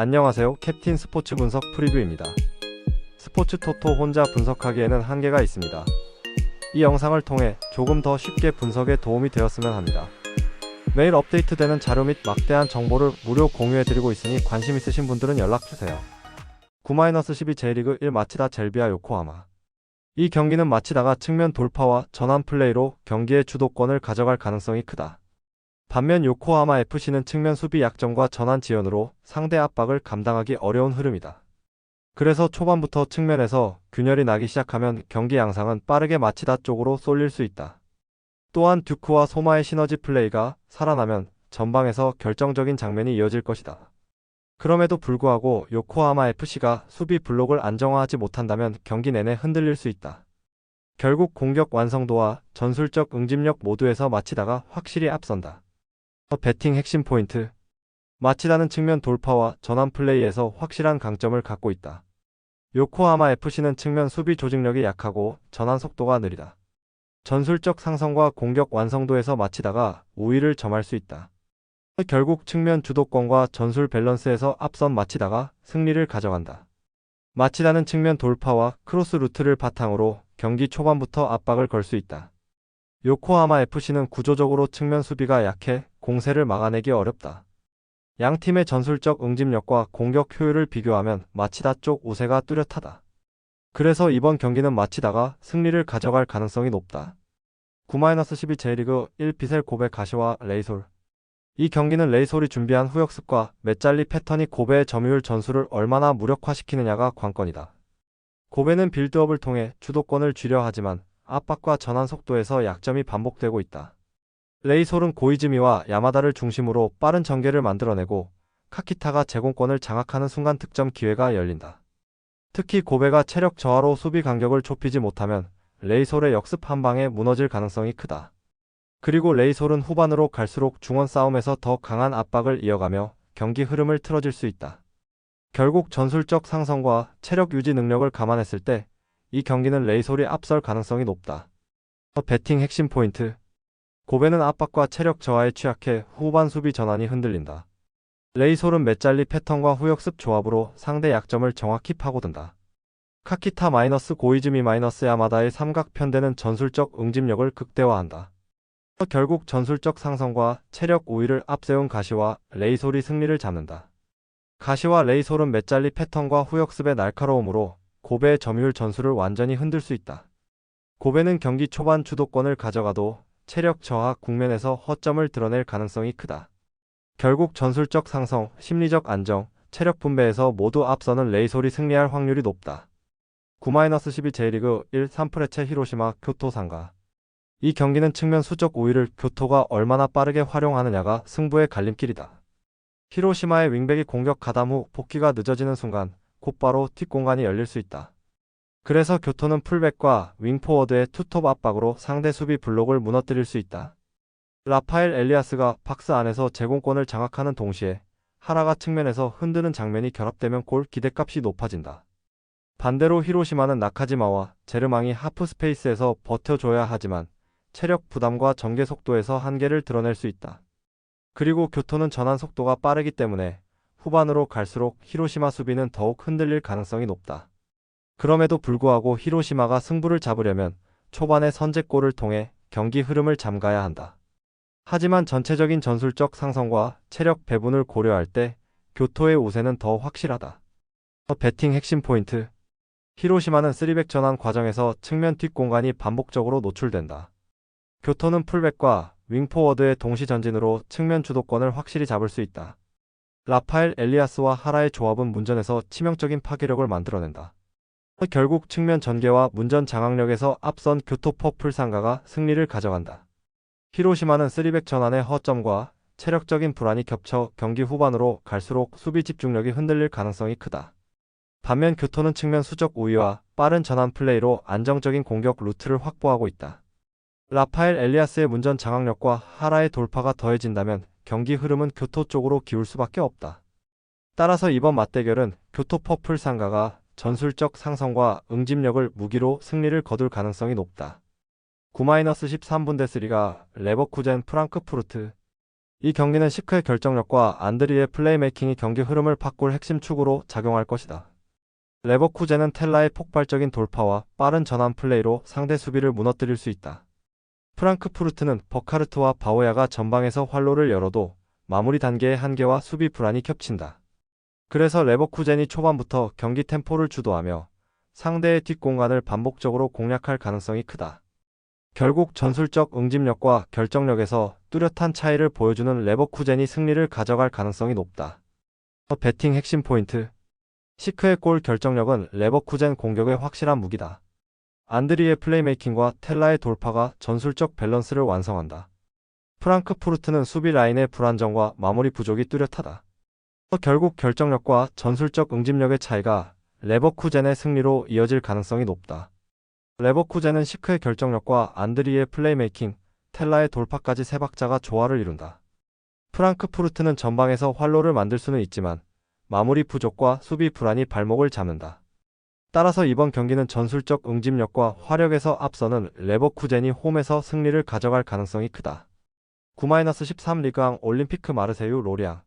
안녕하세요. 캡틴 스포츠 분석 프리뷰입니다. 스포츠 토토 혼자 분석하기에는 한계가 있습니다. 이 영상을 통해 조금 더 쉽게 분석에 도움이 되었으면 합니다. 매일 업데이트되는 자료 및 막대한 정보를 무료 공유해드리고 있으니 관심 있으신 분들은 연락주세요. 9-12 J리그 1 마치다 젤비아 요코하마 이 경기는 마치다가 측면 돌파와 전환 플레이로 경기의 주도권을 가져갈 가능성이 크다. 반면 요코하마 FC는 측면 수비 약점과 전환 지연으로 상대 압박을 감당하기 어려운 흐름이다. 그래서 초반부터 측면에서 균열이 나기 시작하면 경기 양상은 빠르게 마치다 쪽으로 쏠릴 수 있다. 또한 듀크와 소마의 시너지 플레이가 살아나면 전방에서 결정적인 장면이 이어질 것이다. 그럼에도 불구하고 요코하마 FC가 수비 블록을 안정화하지 못한다면 경기 내내 흔들릴 수 있다. 결국 공격 완성도와 전술적 응집력 모두에서 마치다가 확실히 앞선다. 배팅 핵심 포인트. 마치다는 측면 돌파와 전환 플레이에서 확실한 강점을 갖고 있다. 요코하마 FC는 측면 수비 조직력이 약하고 전환 속도가 느리다. 전술적 상성과 공격 완성도에서 마치다가 우위를 점할 수 있다. 결국 측면 주도권과 전술 밸런스에서 앞선 마치다가 승리를 가져간다. 마치다는 측면 돌파와 크로스 루트를 바탕으로 경기 초반부터 압박을 걸 수 있다. 요코하마 FC는 구조적으로 측면 수비가 약해 공세를 막아내기 어렵다. 양 팀의 전술적 응집력과 공격 효율을 비교하면 마치다 쪽 우세가 뚜렷하다. 그래서 이번 경기는 마치다가 승리를 가져갈 가능성이 높다. 9-12 J리그 1 비셀 고베 가시와 레이솔 이 경기는 레이솔이 준비한 후역습과 맷잘리 패턴이 고베의 점유율 전술을 얼마나 무력화시키느냐가 관건이다. 고베는 빌드업을 통해 주도권을 쥐려 하지만 압박과 전환 속도에서 약점이 반복되고 있다. 레이솔은 고이즈미와 야마다를 중심으로 빠른 전개를 만들어내고 카키타가 제공권을 장악하는 순간 득점 기회가 열린다. 특히 고베가 체력 저하로 수비 간격을 좁히지 못하면 레이솔의 역습 한 방에 무너질 가능성이 크다. 그리고 레이솔은 후반으로 갈수록 중원 싸움에서 더 강한 압박을 이어가며 경기 흐름을 틀어질 수 있다. 결국 전술적 상성과 체력 유지 능력을 감안했을 때 이 경기는 레이솔이 앞설 가능성이 높다. 배팅 핵심 포인트 고베는 압박과 체력 저하에 취약해 후반 수비 전환이 흔들린다. 레이솔은 맷잘리 패턴과 후역습 조합으로 상대 약점을 정확히 파고든다. 카키타 마이너스 고이즈미 마이너스 야마다의 삼각 편대는 전술적 응집력을 극대화한다. 결국 전술적 상성과 체력 우위를 앞세운 가시와 레이솔이 승리를 잡는다. 가시와 레이솔은 맷잘리 패턴과 후역습의 날카로움으로 고베의 점유율 전술을 완전히 흔들 수 있다. 고베는 경기 초반 주도권을 가져가도 체력 저하 국면에서 허점을 드러낼 가능성이 크다. 결국 전술적 상성, 심리적 안정, 체력 분배에서 모두 앞서는 레이솔이 승리할 확률이 높다. 9-12 J리그 1 3프레체 히로시마 교토 상가 이 경기는 측면 수적 우위를 교토가 얼마나 빠르게 활용하느냐가 승부의 갈림길이다. 히로시마의 윙백이 공격 가담 후 복귀가 늦어지는 순간 곧바로 뒷공간이 열릴 수 있다. 그래서 교토는 풀백과 윙포워드의 투톱 압박으로 상대 수비 블록을 무너뜨릴 수 있다. 라파엘 엘리아스가 박스 안에서 제공권을 장악하는 동시에 하라가 측면에서 흔드는 장면이 결합되면 골 기대값이 높아진다. 반대로 히로시마는 나카지마와 제르망이 하프 스페이스에서 버텨줘야 하지만 체력 부담과 전개 속도에서 한계를 드러낼 수 있다. 그리고 교토는 전환 속도가 빠르기 때문에 후반으로 갈수록 히로시마 수비는 더욱 흔들릴 가능성이 높다. 그럼에도 불구하고 히로시마가 승부를 잡으려면 초반의 선제골을 통해 경기 흐름을 잠가야 한다. 하지만 전체적인 전술적 상성과 체력 배분을 고려할 때 교토의 우세는 더 확실하다. 배팅 핵심 포인트 히로시마는 3백 전환 과정에서 측면 뒷 공간이 반복적으로 노출된다. 교토는 풀백과 윙포워드의 동시 전진으로 측면 주도권을 확실히 잡을 수 있다. 라파엘 엘리아스와 하라의 조합은 문전에서 치명적인 파괴력을 만들어낸다. 결국 측면 전개와 문전 장악력에서 앞선 교토 퍼플 상가가 승리를 가져간다. 히로시마는 3백 전환의 허점과 체력적인 불안이 겹쳐 경기 후반으로 갈수록 수비 집중력이 흔들릴 가능성이 크다. 반면 교토는 측면 수적 우위와 빠른 전환 플레이로 안정적인 공격 루트를 확보하고 있다. 라파엘 엘리아스의 문전 장악력과 하라의 돌파가 더해진다면 경기 흐름은 교토 쪽으로 기울 수밖에 없다. 따라서 이번 맞대결은 교토 퍼플 상가가 전술적 상성과 응집력을 무기로 승리를 거둘 가능성이 높다. 9-13 분데스리가 레버쿠젠 프랑크푸르트 이 경기는 시크의 결정력과 안드리의 플레이메이킹이 경기 흐름을 바꿀 핵심 축으로 작용할 것이다. 레버쿠젠은 텔라의 폭발적인 돌파와 빠른 전환 플레이로 상대 수비를 무너뜨릴 수 있다. 프랑크푸르트는 버카르트와 바오야가 전방에서 활로를 열어도 마무리 단계의 한계와 수비 불안이 겹친다. 그래서 레버쿠젠이 초반부터 경기 템포를 주도하며 상대의 뒷공간을 반복적으로 공략할 가능성이 크다. 결국 전술적 응집력과 결정력에서 뚜렷한 차이를 보여주는 레버쿠젠이 승리를 가져갈 가능성이 높다. 배팅 핵심 포인트 시크의 골 결정력은 레버쿠젠 공격의 확실한 무기다. 안드리의 플레이메이킹과 텔라의 돌파가 전술적 밸런스를 완성한다. 프랑크푸르트는 수비 라인의 불안정과 마무리 부족이 뚜렷하다. 결국 결정력과 전술적 응집력의 차이가 레버쿠젠의 승리로 이어질 가능성이 높다. 레버쿠젠은 시크의 결정력과 안드리의 플레이메이킹, 텔라의 돌파까지 세 박자가 조화를 이룬다. 프랑크푸르트는 전방에서 활로를 만들 수는 있지만 마무리 부족과 수비 불안이 발목을 잡는다. 따라서 이번 경기는 전술적 응집력과 화력에서 앞서는 레버쿠젠이 홈에서 승리를 가져갈 가능성이 크다. 9-13 리그왕 올림피크 마르세유 로리앙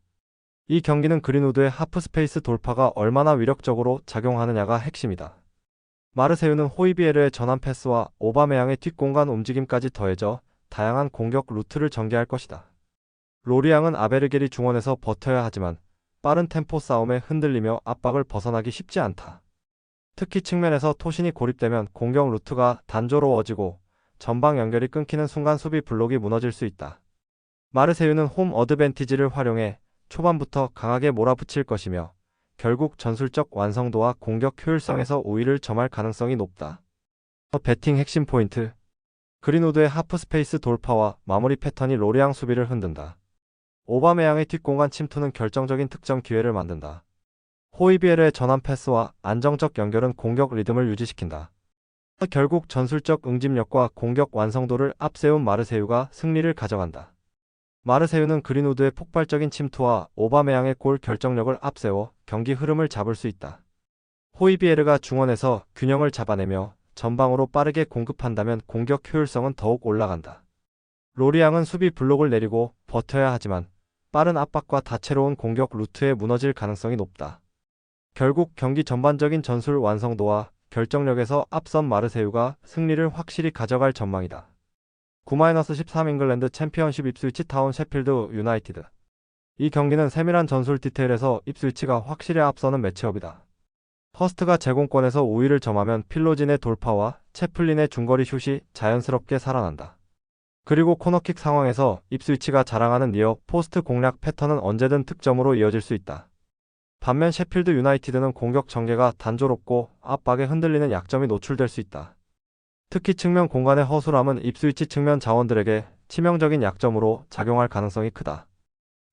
이 경기는 그린우드의 하프스페이스 돌파가 얼마나 위력적으로 작용하느냐가 핵심이다. 마르세유는 호이비에르의 전환 패스와 오바메양의 뒷공간 움직임까지 더해져 다양한 공격 루트를 전개할 것이다. 로리앙은 아베르게리 중원에서 버텨야 하지만 빠른 템포 싸움에 흔들리며 압박을 벗어나기 쉽지 않다. 특히 측면에서 토신이 고립되면 공격 루트가 단조로워지고 전방 연결이 끊기는 순간 수비 블록이 무너질 수 있다. 마르세유는 홈 어드밴티지를 활용해 초반부터 강하게 몰아붙일 것이며 결국 전술적 완성도와 공격 효율성에서 우위를 점할 가능성이 높다. 배팅 핵심 포인트 그린우드의 하프스페이스 돌파와 마무리 패턴이 로리앙 수비를 흔든다. 오바메양의 뒷공간 침투는 결정적인 특정 기회를 만든다. 호이비에르의 전환 패스와 안정적 연결은 공격 리듬을 유지시킨다. 결국 전술적 응집력과 공격 완성도를 앞세운 마르세유가 승리를 가져간다. 마르세유는 그린우드의 폭발적인 침투와 오바메양의 골 결정력을 앞세워 경기 흐름을 잡을 수 있다. 호이비에르가 중원에서 균형을 잡아내며 전방으로 빠르게 공급한다면 공격 효율성은 더욱 올라간다. 로리앙은 수비 블록을 내리고 버텨야 하지만 빠른 압박과 다채로운 공격 루트에 무너질 가능성이 높다. 결국 경기 전반적인 전술 완성도와 결정력에서 앞선 마르세유가 승리를 확실히 가져갈 전망이다. 9-13 잉글랜드 챔피언십 입스위치 타운 셰필드 유나이티드 이 경기는 세밀한 전술 디테일에서 입스위치가 확실히 앞서는 매치업이다. 허스트가 제공권에서 우위를 점하면 필로진의 돌파와 채플린의 중거리 슛이 자연스럽게 살아난다. 그리고 코너킥 상황에서 입스위치가 자랑하는 니어 포스트 공략 패턴은 언제든 득점으로 이어질 수 있다. 반면 셰필드 유나이티드는 공격 전개가 단조롭고 압박에 흔들리는 약점이 노출될 수 있다. 특히 측면 공간의 허술함은 입스위치 측면 자원들에게 치명적인 약점으로 작용할 가능성이 크다.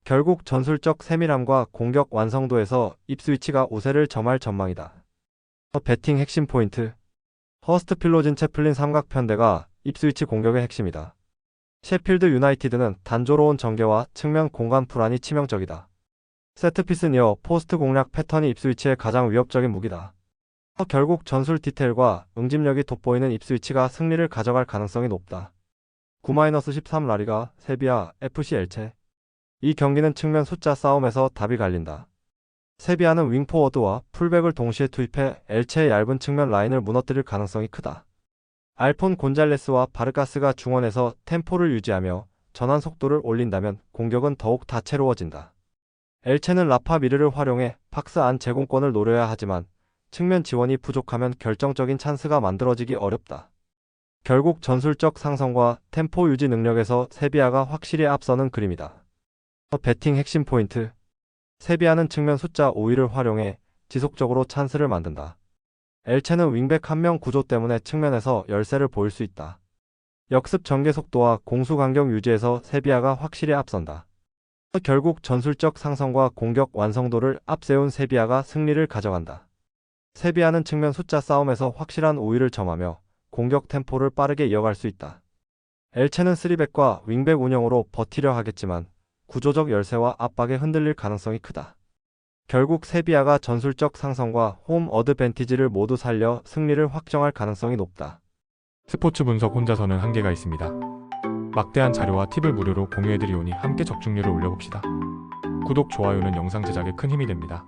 결국 전술적 세밀함과 공격 완성도에서 입스위치가 우세를 점할 전망이다. 배팅 핵심 포인트 허스트 필로진 채플린 삼각 편대가 입스위치 공격의 핵심이다. 셰필드 유나이티드는 단조로운 전개와 측면 공간 불안이 치명적이다. 세트피스 니어 포스트 공략 패턴이 입스위치의 가장 위협적인 무기다. 결국 전술 디테일과 응집력이 돋보이는 입스위치가 승리를 가져갈 가능성이 높다. 9-13 라리가 세비야 FC 엘체 이 경기는 측면 숫자 싸움에서 답이 갈린다. 세비야는 윙포워드와 풀백을 동시에 투입해 엘체의 얇은 측면 라인을 무너뜨릴 가능성이 크다. 알폰 곤잘레스와 바르가스가 중원에서 템포를 유지하며 전환 속도를 올린다면 공격은 더욱 다채로워진다. 엘체는 라파 미르를 활용해 박스 안 제공권을 노려야 하지만 측면 지원이 부족하면 결정적인 찬스가 만들어지기 어렵다. 결국 전술적 상성과 템포 유지 능력에서 세비야가 확실히 앞서는 그림이다. 배팅 핵심 포인트 세비야는 측면 숫자 5위를 활용해 지속적으로 찬스를 만든다. 엘체는 윙백 한 명 구조 때문에 측면에서 열세를 보일 수 있다. 역습 전개 속도와 공수 간격 유지에서 세비야가 확실히 앞선다. 결국 전술적 상성과 공격 완성도를 앞세운 세비야가 승리를 가져간다. 세비야는 측면 숫자 싸움에서 확실한 우위를 점하며 공격 템포를 빠르게 이어갈 수 있다. 엘체는 3백과 윙백 운영으로 버티려 하겠지만 구조적 열세와 압박에 흔들릴 가능성이 크다. 결국 세비야가 전술적 상성과 홈 어드밴티지를 모두 살려 승리를 확정할 가능성이 높다. 스포츠 분석 혼자서는 한계가 있습니다. 막대한 자료와 팁을 무료로 공유해드리오니 함께 적중률을 올려봅시다. 구독, 좋아요는 영상 제작에 큰 힘이 됩니다.